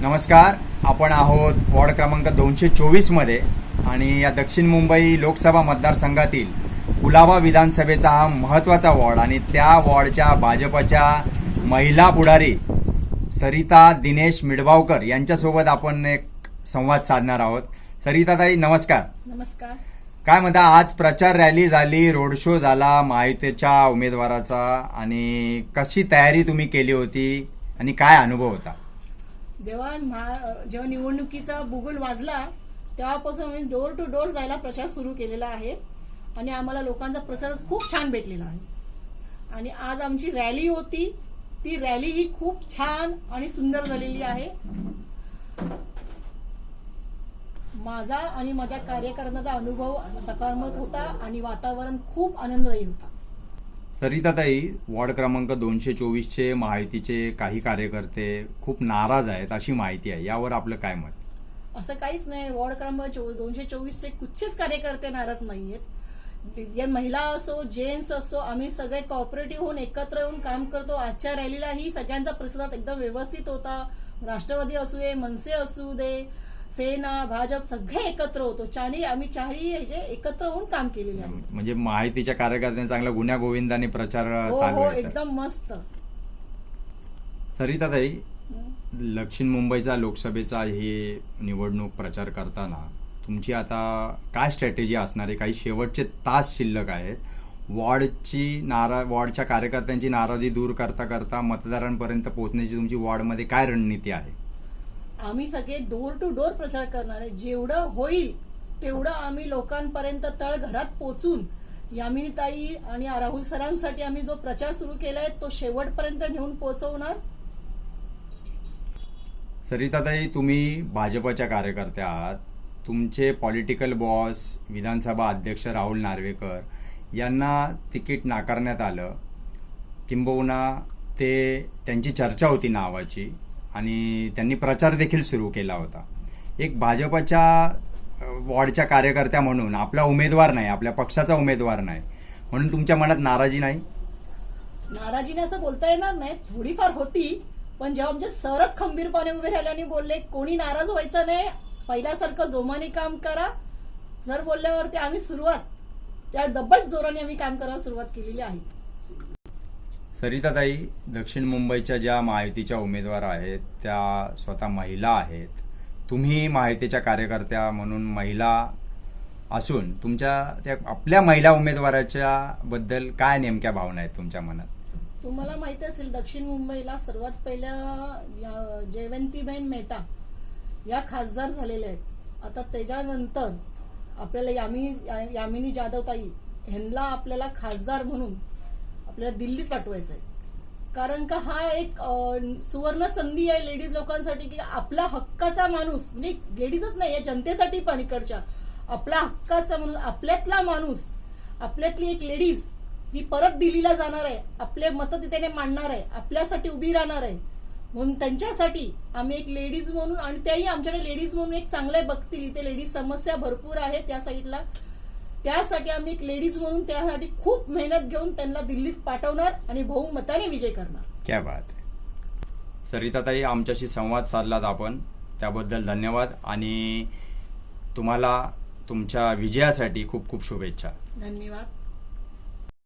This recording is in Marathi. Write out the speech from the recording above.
नमस्कार. आपण आहोत वॉर्ड क्रमांक दोनशे चोवीसमध्ये आणि या दक्षिण मुंबई लोकसभा मतदारसंघातील कुलाबा विधानसभेचा हा महत्त्वाचा वॉर्ड आणि त्या वॉर्डच्या भाजपच्या महिला पुढारी सरिता दिनेश मिडबावकर यांच्यासोबत आपण एक संवाद साधणार आहोत. सरिताताई नमस्कार. नमस्कार. काय म्हणता आज प्रचार रॅली झाली रोड शो झाला माहितीच्या उमेदवाराचा आणि कशी तयारी तुम्ही केली होती आणि काय अनुभव होता? जेव्हा महा- जेव्हा निवडणुकीचा बुगुल वाजला तेव्हापासून आम्ही डोर टू डोर जायला प्रचार सुरू केलेला आहे. आणि आम्हाला लोकांचा प्रसाद खूप छान भेटलेला आहे. आणि आज आमची रॅली होती. ती रॅली ही खूप छान आणि सुंदर झालेली आहे. माझा आणि माझ्या कार्यकर्त्यांचा अनुभव सकारात्मक होता आणि वातावरण खूप आनंददायी होता. सरिताताई वॉर्ड क्रमांक दोनशे चोवीसचे माहितीचे काही कार्यकर्ते खूप नाराज आहेत अशी माहिती आहे. यावर आपलं काय मत? असं काहीच नाही. वॉर्ड क्रमांक दोनशे चोवीसचे कुठचेच कार्यकर्ते नाराज नाहीयेत. जे महिला असो जेंट्स असो आम्ही सगळे कॉपरेटिव्ह होऊन एकत्र येऊन काम करतो. आजच्या रॅलीलाही सगळ्यांचा प्रतिसाद एकदम व्यवस्थित होता. राष्ट्रवादी असू दे मनसे असू दे सेना भाजप सगळे एकत्र होतो. चारही आम्ही चारही ह्याचे एकत्र होऊन काम केलेले आहे. म्हणजे माहितीच्या कार्यकर्त्यांनी चांगला गुन्ह्या गोविंदाने प्रचार हो चालू हो. एकदम मस्त. सरिताताई दक्षिण मुंबईचा लोकसभेचा हे निवडणूक प्रचार करताना तुमची आता काय स्ट्रॅटेजी असणार आहे? काही शेवटचे तास शिल्लक आहेत. वॉर्डची नारा वॉर्डच्या कार्यकर्त्यांची नाराजी दूर करता करता मतदारांपर्यंत पोहोचण्याची तुमची वॉर्डमध्ये काय रणनीती आहे? आम्ही सगळे डोर टू डोर प्रचार करणार आहे. जेवढं होईल तेवढं आम्ही लोकांपर्यंत तळ घरात पोचून यामिनीताई आणि राहुल सरांसाठी आम्ही जो प्रचार सुरू केलाय तो शेवटपर्यंत नेऊन पोहोचवणार सरिताताई तुम्ही भाजपच्या कार्यकर्त्या आहात. तुमचे पॉलिटिकल बॉस विधानसभा अध्यक्ष राहुल नार्वेकर यांना तिकीट नाकारण्यात आलं. किंबहुना ते त्यांची चर्चा होती नावाची. आणि त्यांनी प्रचार देखील सुरू केला होता. एक भाजपच्या वॉर्डच्या कार्यकर्त्या म्हणून आपला उमेदवार नाही आपल्या पक्षाचा उमेदवार नाही. म्हणून तुमच्या मनात नाराजी नाही? नाराजीने असं बोलता येणार नाही थोडीफार होती पण जेव्हा म्हणजे सरच खंबीरपणे उभे राहिले आणि बोलले कोणी नाराज व्हायचं नाही पहिल्यासारखं जोमाने काम करा जर बोलल्यावरती आम्ही सुरुवात त्या डबल जोराने आम्ही काम करायला सुरुवात केलेली आहे. सरिताताई दक्षिण मुंबईच्या ज्या माहितीच्या उमेदवार आहेत त्या स्वतः महिला आहेत. तुम्ही माहितीच्या कार्यकर्त्या म्हणून महिला असून तुमच्या त्या आपल्या महिला उमेदवाराच्या बद्दल काय नेमक्या भावना आहेत तुमच्या मनात? तुम्हाला माहिती असेल दक्षिण मुंबईला सर्वात पहिल्या या जयवंतीबेन मेहता या खासदार झालेल्या आहेत. आता त्याच्यानंतर आपल्याला यामिनी या- यामिनी जाधवताई ह्यांना आपल्याला खासदार म्हणून आपल्याला दिल्लीत पाठवायचं आहे कारण का हा एक सुवर्ण संधी आहे लेडीज लोकांसाठी की आपला हक्काचा माणूस म्हणजे लेडीजच नाही या जनतेसाठी पण इकडच्या आपला हक्काचा माणूस आपल्यातला माणूस आपल्यातली एक लेडीज जी परत दिल्लीला जाणार आहे आपले मत तिथे मांडणार आहे आपल्यासाठी उभी राहणार आहे. म्हणून त्यांच्यासाठी आम्ही एक लेडीज म्हणून आणि त्याही आमच्याकडे लेडीज म्हणून एक चांगले बघतील. इथे लेडीज समस्या भरपूर आहे त्या साईडला. त्यासाठी आम्ही एक लेडीज म्हणून त्यासाठी खूप मेहनत घेऊन त्यांना दिल्लीत पाठवणार आणि बहुमताने विजय करणार. क्या बात आहे. सरिताताई आमच्याशी संवाद साधलात आपण. त्याबद्दल धन्यवाद आणि तुम्हाला तुमच्या विजयासाठी खूप खूप शुभेच्छा. धन्यवाद.